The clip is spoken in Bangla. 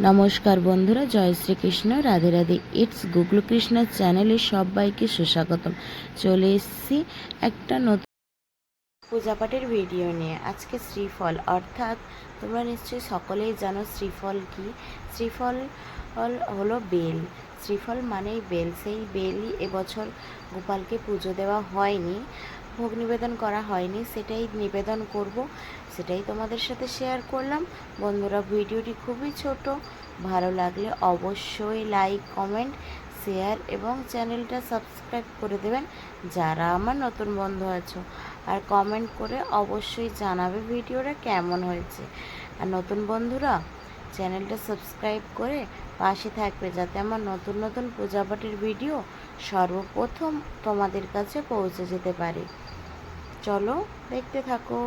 নমস্কার বন্ধুরা, জয় শ্রীকৃষ্ণ, রাধে রাধে ইটস গুগল কৃষ্ণ চ্যানেলে সবাইকে সুস্বাগতম। চলে এসেছি একটা নতুন পূজাপাঠের ভিডিও নিয়ে। আজকে শ্রীফল, অর্থাৎ তোমরা নিশ্চয়ই সকলেই জানো শ্রীফল কি? শ্রীফল হল- বেল। শ্রীফল মানেই বেল। সেই বেলই এবছর গোপালকে পুজো দেওয়া হয়নি। ভোগ নিবেদন করা হয়নি, সেটাই নিবেদন করব, সেটাই তোমাদের সাথে শেয়ার করলাম। বন্ধুরা, ভিডিওটি খুবই ছোট, ভালো লাগলে অবশ্যই লাইক কমেন্ট শেয়ার এবং চ্যানেলটা সাবস্ক্রাইব করে দেবেন যারা আমার নতুন বন্ধু আছো। আর কমেন্ট করে অবশ্যই জানাবে ভিডিওটা কেমন হয়েছে। আর নতুন বন্ধুরা, চ্যানেলটা সাবস্ক্রাইব করে পাশে থাকবে যাতে আমার নতুন নতুন পূজাপাঠের ভিডিও সর্বপ্রথম তোমাদের কাছে পৌঁছে যেতে পারে। চলো দেখতে থাকো।